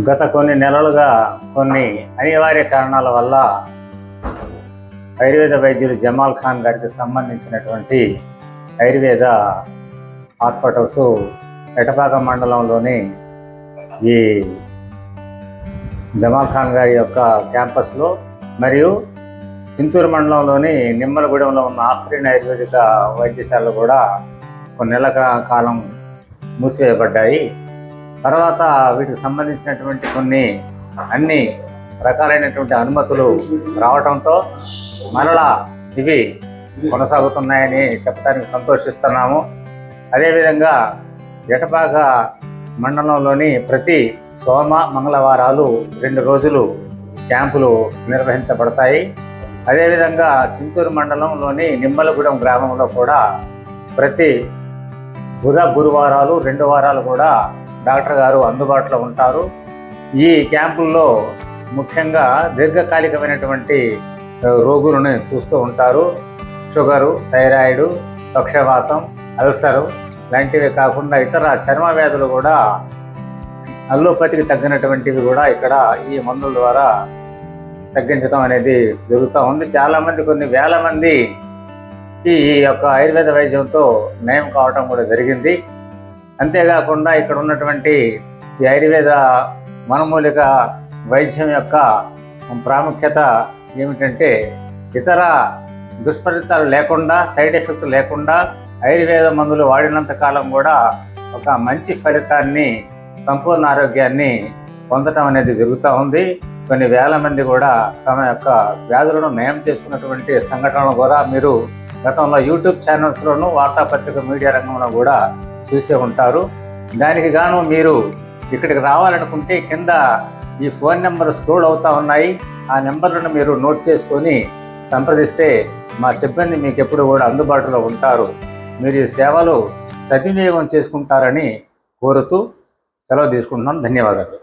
గత కొన్ని నెలలుగా కొన్ని అనివార్య కారణాల వల్ల ఆయుర్వేద వైద్యులు జమాల్ ఖాన్ గారికి సంబంధించినటువంటి ఆయుర్వేద హాస్పిటల్స్ ఎటపాక మండలంలోని ఈ జమాల్ ఖాన్ గారి యొక్క క్యాంపస్లో మరియు చింతూరు మండలంలోని నిమ్మలగూడెంలో ఉన్న ఆఫ్రిన్ ఆయుర్వేదిక వైద్యశాలలు కూడా కొన్ని నెలల కాలం మూసివేయబడ్డాయి. తర్వాత వీటికి సంబంధించినటువంటి కొన్ని అన్ని రకాలైనటువంటి అనుమతులు రావడంతో మరలా ఇవి కొనసాగుతున్నాయని చెప్పడానికి సంతోషిస్తున్నాము. అదేవిధంగా జటపాక మండలంలోని ప్రతి సోమ మంగళవారాలు రెండు రోజులు క్యాంపులు నిర్వహించబడతాయి. అదేవిధంగా చింతూరు మండలంలోని నిమ్మలగూడెం గ్రామంలో కూడా ప్రతి బుధ గురువారాలు రెండు వారాలు కూడా డాక్టర్ గారు అందుబాటులో ఉంటారు. ఈ క్యాంపుల్లో ముఖ్యంగా దీర్ఘకాలికమైనటువంటి రోగులను చూస్తూ ఉంటారు. షుగరు థైరాయిడ్ పక్షవాతం అల్సరు లాంటివి కాకుండా ఇతర చర్మ వ్యాధులు కూడా అల్లోపతికి తగ్గినటువంటివి కూడా ఇక్కడ ఈ మందుల ద్వారా తగ్గించడం అనేది జరుగుతూ ఉంది. చాలామంది కొన్ని వేల మంది ఈ యొక్క ఆయుర్వేద వైద్యంతో నయం కావటం కూడా జరిగింది. అంతేకాకుండా ఇక్కడ ఉన్నటువంటి ఈ ఆయుర్వేద మనమూలిక వైద్యం యొక్క ప్రాముఖ్యత ఏమిటంటే ఇతర దుష్ఫలితాలు లేకుండా సైడ్ ఎఫెక్ట్ లేకుండా ఆయుర్వేద మందులు వాడినంత కాలం కూడా ఒక మంచి ఫలితాన్ని సంపూర్ణ ఆరోగ్యాన్ని పొందటం అనేది జరుగుతూ ఉంది. కొన్ని వేల మంది కూడా తమ యొక్క వ్యాధులను నయం చేసుకున్నటువంటి సంఘటనలు కూడా మీరు గతంలో యూట్యూబ్ ఛానల్స్లోను వార్తాపత్రిక మీడియా రంగంలో కూడా చూసే ఉంటారు. దానికి గాను మీరు ఇక్కడికి రావాలనుకుంటే కింద ఈ ఫోన్ నెంబర్ స్క్రోల్ అవుతా ఉన్నాయి. ఆ నెంబర్లను మీరు నోట్ చేసుకొని సంప్రదిస్తే మా సిబ్బంది మీకు ఎప్పుడు కూడా అందుబాటులో ఉంటారు. మీరు ఈ సేవలు సద్వినియోగం చేసుకుంటారని కోరుతూ సెలవు తీసుకుంటున్నాను ధన్యవాదాలు.